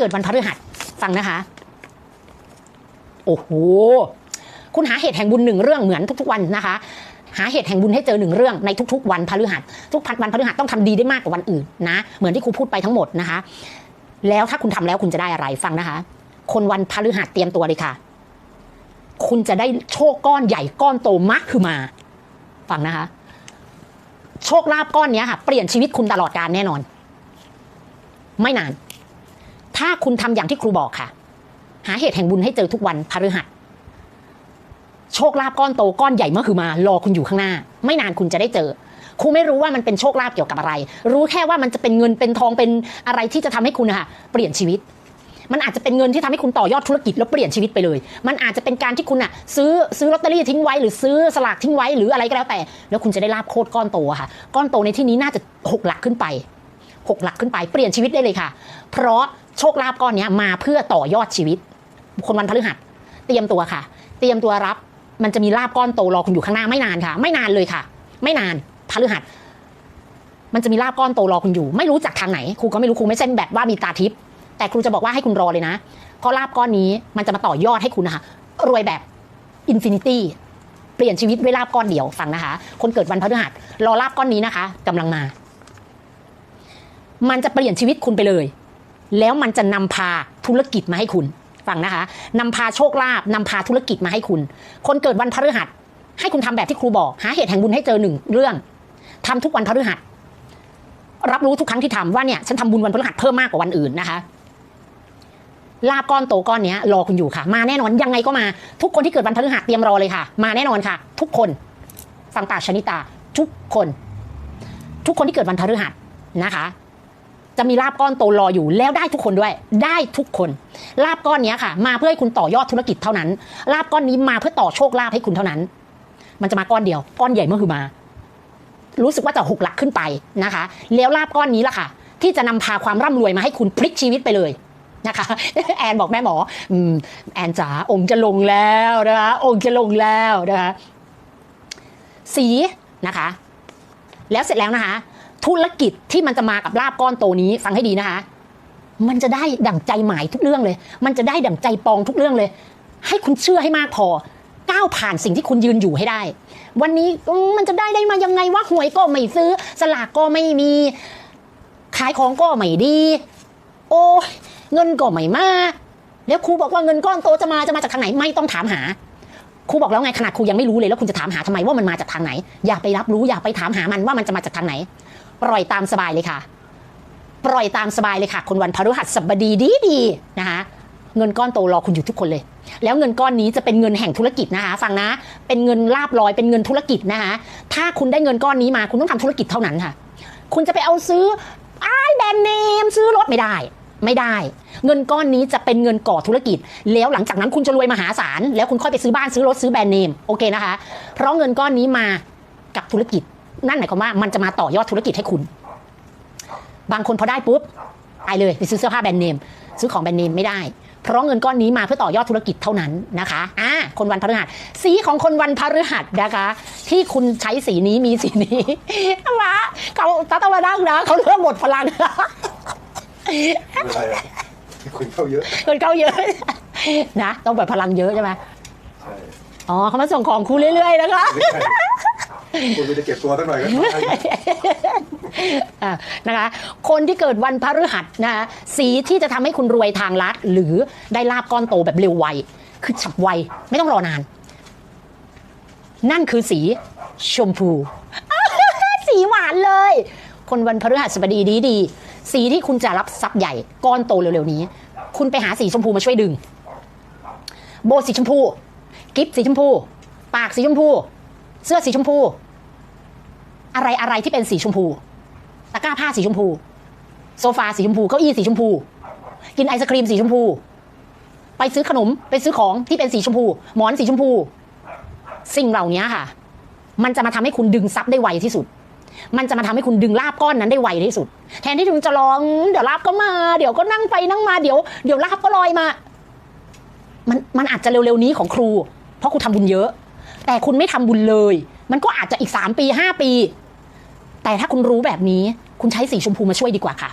เกิดวันพฤหัสฟังนะคะ โอ้โห คุณหาเหตุแห่งบุญหนึ่งเรื่องเหมือนทุกๆวันนะคะ หาเหตุแห่งบุญให้เจอหนึ่งเรื่องในทุกๆ วันพฤหัส ทุกพันวันพฤหัสต้องทำดีได้มากกว่าวันอื่นนะ เหมือนที่ครูพูดไปทั้งหมดนะคะ แล้วถ้าคุณทำแล้วคุณจะได้อะไรฟังนะคะ คนวันพฤหัสเตรียมตัวเลยค่ะ คุณจะได้โชคก้อนใหญ่ก้อนโตมากคือมา ฟังนะคะ โชคลาภก้อนนี้ค่ะ เปลี่ยนชีวิตคุณตลอดการแน่นอน ไม่นาน ถ้าคุณทำอย่างที่ครูบอกค่ะ หาเหตุแห่งบุญให้เจอทุกวันพฤหัสโชคลาภก้อนโตก้อนใหญ่เมื่อคือมารอคุณอยู่ข้างหน้า ไม่นานคุณจะได้เจอครูไม่รู้ว่ามันเป็นโชคลาภเกี่ยวกับอะไร รู้แค่ว่ามันจะเป็นเงินเป็นทองเป็นอะไรที่จะทำให้คุณนะคะเปลี่ยนชีวิต มันอาจจะเป็นเงินที่ทำให้คุณต่อยอดธุรกิจแล้วเปลี่ยนชีวิตไปเลย มันอาจจะเป็นการที่คุณอะซื้อซื้อลอตเตอรี่ทิ้งไว้หรือซื้อสลากทิ้งไว้หรืออะไรก็แล้วแต่ แล้วคุณจะได้ลาบโคตรก้อนโตค่ะ ก้อนโตในที่นี้น่าจะหกหลักขึ้นไปหกหลักขึ้นไปเปลี่ยนชีวิตได้เลยค่ะ เพราะ โชคลาภก้อนนี้มาเพื่อต่อยอดชีวิต คนวันพฤหัส เตรียมตัวค่ะ เตรียมตัวรับ มันจะมีลาบก้อนโตรอคุณอยู่ข้างหน้าไม่นานค่ะ ไม่นานเลยค่ะ ไม่นานพฤหัส มันจะมีลาบก้อนโตรอคุณอยู่ ไม่รู้จากทางไหนครูก็ไม่รู้ครูไม่เส้นแบบว่ามีตาทิพย์แต่ครูจะบอกว่าให้คุณรอเลยนะเพราะลาบก้อนนี้มันจะมาต่อยอดให้คุณนะคะรวยแบบอินฟินิตี้เปลี่ยนชีวิตด้วยลาบก้อนเดียวฟังนะคะ คนเกิดวันพฤหัสรอลาบก้อนนี้นะคะกำลังมา มันจะเปลี่ยนชีวิตคุณไปเลย แล้วมันจะนำพาธุรกิจมาให้คุณฟังนะคะนำพาโชคลาภนำพาธุรกิจมาให้คุณ คนเกิดวันพฤหัส ให้คุณทำแบบที่ครูบอก หาเหตุแห่งบุญให้เจอหนึ่งเรื่องทำทุกวันพฤหัส รับรู้ทุกครั้งที่ทำว่าเนี่ยฉันทำบุญวันพฤหัสเพิ่มมากกว่าวันอื่นนะคะลาบก้อนโตก้อนเนี้ยรอคุณอยู่ค่ะ มาแน่นอนยังไงก็มา ทุกคนที่เกิดวันพฤหัสเตรียมรอเลยค่ะ มาแน่นอนค่ะ ทุกคนฟังตาชนิตา ทุกคน ทุกคนที่เกิดวันพฤหัสนะคะ จะมีลาบก้อนโตรออยู่แล้วได้ทุกคนด้วย ได้ทุกคน ลาบก้อนนี้ค่ะ มาเพื่อให้คุณต่อยอดธุรกิจเท่านั้น ลาบก้อนนี้มาเพื่อต่อโชคลาภให้คุณเท่านั้น มันจะมาก้อนเดียว ก้อนใหญ่เมื่อคือมา รู้สึกว่าจะหกหลักขึ้นไปนะคะ แล้วลาบก้อนนี้ล่ะค่ะ ที่จะนำพาความร่ำรวยมาให้คุณพลิกชีวิตไปเลยนะคะแอนบอกแม่หมออแอนจ๋าองค์จะลงแล้วนะคะองค์จะลงแล้วนะคะสีนะคะ แล้วเสร็จแล้วนะคะ ธุรกิจที่มันจะมากับลาบก้อนโตนี้ฟังให้ดีนะคะ มันจะได้ดั่งใจหมายทุกเรื่องเลย มันจะได้ดั่งใจปองทุกเรื่องเลย ให้คุณเชื่อให้มากพอก้าวผ่านสิ่งที่คุณยืนอยู่ให้ได้ วันนี้มันจะได้ได้มายังไงว่าหวยก็ไม่ซื้อ สลากก็ไม่มี ขายของก็ไม่ดี โอ้เงินก็ไม่มาแล้วครูบอกว่าเงินก้อนโตจะมาจะมาจากทางไหนไม่ต้องถามหาครูบอกแล้วไงขนาดครูยังไม่รู้เลยแล้วคุณจะถามหาทำไมว่ามันมาจากทางไหน อย่าไปรับรู้อย่าไปถามหามันว่ามันจะมาจากทางไหน ปล่อยตามสบายเลยค่ะ ปล่อยตามสบายเลยค่ะ คนวันพฤหัสบดีดีดีๆนะคะเงินก้อนโตรอคุณอยู่ทุกคนเลย แล้วเงินก้อนนี้จะเป็นเงินแห่งธุรกิจนะคะ ฟังนะ เป็นเงินลาบลอย เป็นเงินธุรกิจนะคะ ถ้าคุณได้เงินก้อนนี้มา คุณต้องทำธุรกิจเท่านั้นค่ะ คุณจะไปเอาซื้อไอ้แบรนด์เนมซื้อรถไม่ได้ ไม่ได้ เงินก้อนนี้จะเป็นเงินก่อธุรกิจ แล้วหลังจากนั้นคุณจะรวยมหาศาล แล้วคุณค่อยไปซื้อบ้านซื้อรถซื้อแบรนด์เนม โอเคนะคะ เพราะเงินก้อนนี้มากับธุรกิจ นั่นหมายความว่ามันจะมาต่อยอดธุรกิจให้คุณ บางคนพอได้ปุ๊บไปเลยไปซื้อเสื้อผ้าแบรนด์เนมซื้อของแบรนด์เนมไม่ได้ เพราะเงินก้อนนี้มาเพื่อต่อยอดธุรกิจเท่านั้นนะคะอ่าคนวันพฤหัส สีของคนวันพฤหัสนะคะ ที่คุณใช้สีนี้มีสีนี้มาเขาตัตะวันดังนะเขาเริ่มหมดพลังอะไรอะคนเข้าเยอะคนเข้าเยอะนะต้องแบบพลังเยอะใช่ไหมใช่อ๋อเขามาส่งของคุณเรื่อยๆนะคะไม่ใช่ คุณไปจะเก็บตัวตั้งหน่อยก็ได้อะนะคะคนที่เกิดวันพฤหัสนะคะสีที่จะทำให้คุณรวยทางลัดหรือได้ลาบก้อนโตแบบเร็วไว คือฉับไว ไม่ต้องรอนาน นั่นคือสีชมพู สีหวานเลย คนวันพฤหัสบดีดีดีๆสีที่คุณจะรับทรัพย์ใหญ่ก้อนโตเร็วๆนี้ คุณไปหาสีชมพูมาช่วยดึง โบสีชมพู กิฟสีชมพู ปากสีชมพู เสื้อสีชมพู อะไรอะไรที่เป็นสีชมพูตะกร้าผ้าสีชมพู โซฟาสีชมพูเก้าอี้สีชมพู กินไอศครีมสีชมพู ไปซื้อขนมไปซื้อของที่เป็นสีชมพู หมอนสีชมพู สิ่งเหล่านี้ค่ะ มันจะมาทำให้คุณดึงทรัพย์ได้ไวที่สุด มันจะมาทำให้คุณดึงลาบก้อนนั้นได้ไวที่สุด แทนที่คุณจะรออืมเดี๋ยวลาบก็มา เดี๋ยวก็นั่งไปนั่งมาเดี๋ยวเดี๋ยวลาบก็ลอยมา มันมันอาจจะเร็วๆนี้ของครู เพราะครูทำบุญเยอะ แต่คุณไม่ทำบุญเลย มันก็อาจจะอีกสามปีห้าปี แต่ถ้าคุณรู้แบบนี้คุณใช้สีชมพูมาช่วยดีกว่าค่ะ